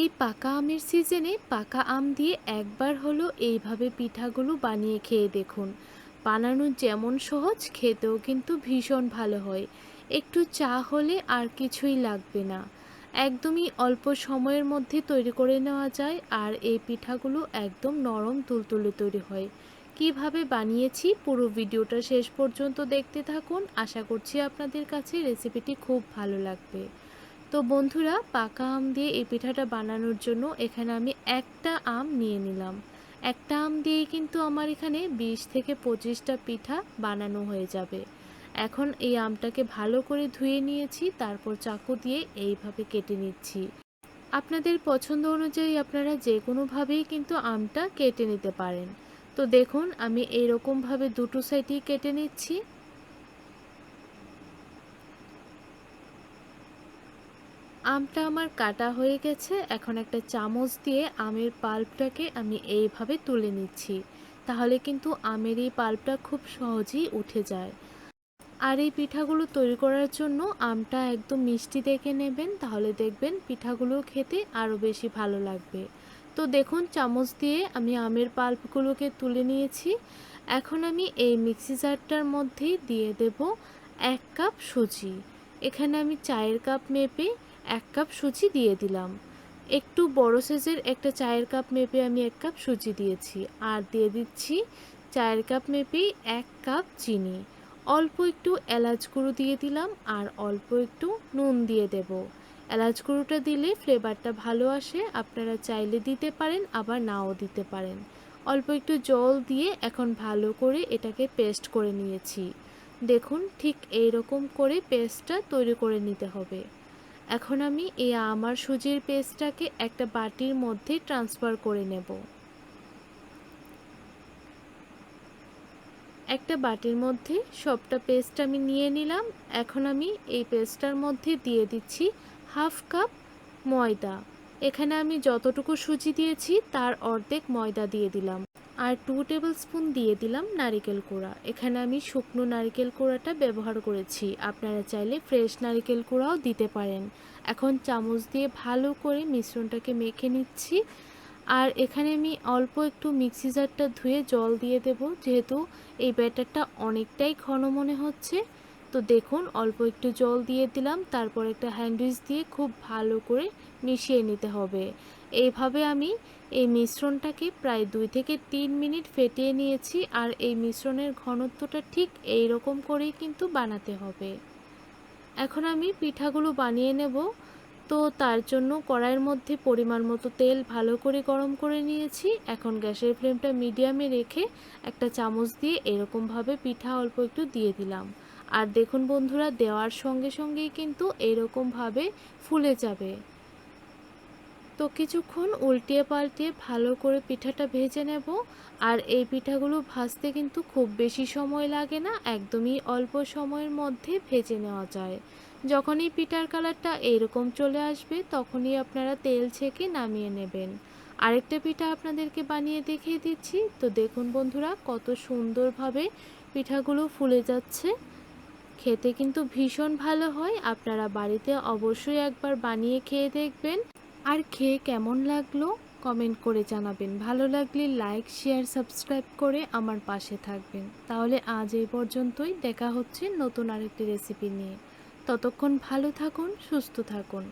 এই পাকা আমের সিজনে পাকা আম দিয়ে একবার হলো এইভাবে পিঠাগুলো বানিয়ে খেয়ে দেখুন। বানানো যেমন সহজ, খেতেও কিন্তু ভীষণ ভালো হয়। একটু চা হলে আর কিছুই লাগবে না। একদমই অল্প সময়ের মধ্যে তৈরি করে নেওয়া যায় আর এই পিঠাগুলো একদম নরম তুলতুলে তৈরি হয়। কীভাবে বানিয়েছি পুরো ভিডিওটা শেষ পর্যন্ত দেখতে থাকুন। আশা করছি আপনাদের কাছে রেসিপিটি খুব ভালো লাগবে। তো বন্ধুরা, পাকা আম দিয়ে এই পিঠাটা বানানোর জন্য এখানে আমি একটা আম নিয়ে নিলাম। একটা আম দিয়েই কিন্তু আমার এখানে বিশ থেকে পঁচিশটা পিঠা বানানো হয়ে যাবে। এখন এই আমটাকে ভালো করে ধুয়ে নিয়েছি, তারপর চাকু দিয়ে এইভাবে কেটে নিচ্ছি। আপনাদের পছন্দ অনুযায়ী আপনারা যে কোনোভাবেই কিন্তু আমটা কেটে নিতে পারেন। তো দেখুন, আমি এইরকমভাবে দুটো সাইডই কেটে নিচ্ছি। আমটা আমার কাটা হয়ে গেছে। এখন একটা চামচ দিয়ে আমের পাল্পটাকে আমি এইভাবে তুলে নিচ্ছি। তাহলে কিন্তু আমের এই পাল্পটা খুব সহজেই উঠে যায়। আর এই পিঠাগুলো তৈরি করার জন্য আমটা একদম মিষ্টি দেখে নেবেন। তাহলে দেখবেন পিঠাগুলো খেতে আরও বেশি ভালো লাগবে। তো দেখুন, চামচ দিয়ে আমি আমের পাল্পগুলোকে তুলে নিয়েছি। এখন আমি এই মিক্সি জারটার মধ্যেই দিয়ে দেব এক কাপ সুজি। এখানে আমি চায়ের কাপ মেপে এক কাপ সুজি দিয়ে দিলাম। একটু বড় সাইজের একটা চায়ের কাপ মেপে আমি এক কাপ সুজি দিয়েছি। আর দিয়ে দিচ্ছি চায়ের কাপ মেপেই এক কাপ চিনি। অল্প একটু এলাচ গুঁড়ো দিয়ে দিলাম আর অল্প একটু নুন দিয়ে দেব। এলাচ গুঁড়োটা দিলে ফ্লেভারটা ভালো আসে, আপনারা চাইলে দিতে পারেন, আবার নাও দিতে পারেন। অল্প একটু জল দিয়ে এখন ভালো করে এটাকে পেস্ট করে নিয়েছি। দেখুন, ঠিক এই রকম করে পেস্টটা তৈরি করে নিতে হবে। এখন আমি এই আমার সুজির পেস্টটাকে একটা বাটির মধ্যে ট্রান্সফার করে নেব। একটা বাটির মধ্যে সবটা পেস্ট আমি নিয়ে নিলাম। এখন আমি এই পেস্টটার মধ্যে দিয়ে দিচ্ছি হাফ কাপ ময়দা। এখানে আমি যতটুকু সুজি দিয়েছি, তার অর্ধেক ময়দা দিয়ে দিলাম। আর টু টেবিল স্পুন দিয়ে দিলাম নারিকেল কোড়া। এখানে আমি শুকনো নারিকেল কোড়াটা ব্যবহার করেছি। আপনারা চাইলে ফ্রেশ নারিকেল কোড়াও দিতে পারেন। এখন চামচ দিয়ে ভালো করে মিশ্রণটাকে মেখে নিচ্ছি। আর এখানে আমি অল্প একটু মিক্সি জারটা ধুয়ে জল দিয়ে দেব, যেহেতু এই ব্যাটারটা অনেকটাই ঘন মনে হচ্ছে। তো দেখুন, অল্প একটু জল দিয়ে দিলাম, তারপর একটা হ্যান্ডউইচ দিয়ে খুব ভালো করে মিশিয়ে নিতে হবে। এইভাবে আমি এই মিশ্রণটাকে প্রায় দুই থেকে তিন মিনিট ফেটিয়ে নিয়েছি, আর এই মিশ্রণের ঘনত্বটা ঠিক এই রকম করেই কিন্তু বানাতে হবে। এখন আমি পিঠাগুলো বানিয়ে নেব। তো তার জন্য কড়াইয়ের মধ্যে পরিমাণ মতো তেল ভালো করে গরম করে নিয়েছি। এখন গ্যাসের ফ্লেমটা মিডিয়ামে রেখে একটা চামচ দিয়ে এরকমভাবে পিঠা অল্প একটু দিয়ে দিলাম। আর দেখুন বন্ধুরা, দেওয়ার সঙ্গে সঙ্গেই কিন্তু এরকমভাবে ফুলে যাবে। তো কিছুক্ষণ উল্টিয়ে পাল্টিয়ে ভালো করে পিঠাটা ভেজে নেব। আর এই পিঠাগুলো ভাজতে কিন্তু খুব বেশি সময় লাগে না, একদমই অল্প সময়ের মধ্যে ভেজে নেওয়া যায়। যখনই পিঠার কালারটা এরকম চলে আসবে, তখনই আপনারা তেল ছেঁকে নামিয়ে নেবেন। আরেকটা পিঠা আপনাদেরকে বানিয়ে দেখিয়ে দিচ্ছি। তো দেখুন বন্ধুরা, কত সুন্দরভাবে পিঠাগুলো ফুলে যাচ্ছে। খেতে কিন্তু ভীষণ ভালো হয়। আপনারা বাড়িতে অবশ্যই একবার বানিয়ে খেয়ে দেখবেন। আর খেয়ে কেমন লাগল? কমেন্ট করে জানাবেন। ভালো লাগলে লাইক, শেয়ার, সাবস্ক্রাইব করে আমার পাশে থাকবেন। তাহলে আজ এই পর্যন্তই। দেখা হচ্ছে নতুন আরেকটি রেসিপি নিয়ে। ততক্ষণ ভালো থাকুন, সুস্থ থাকুন।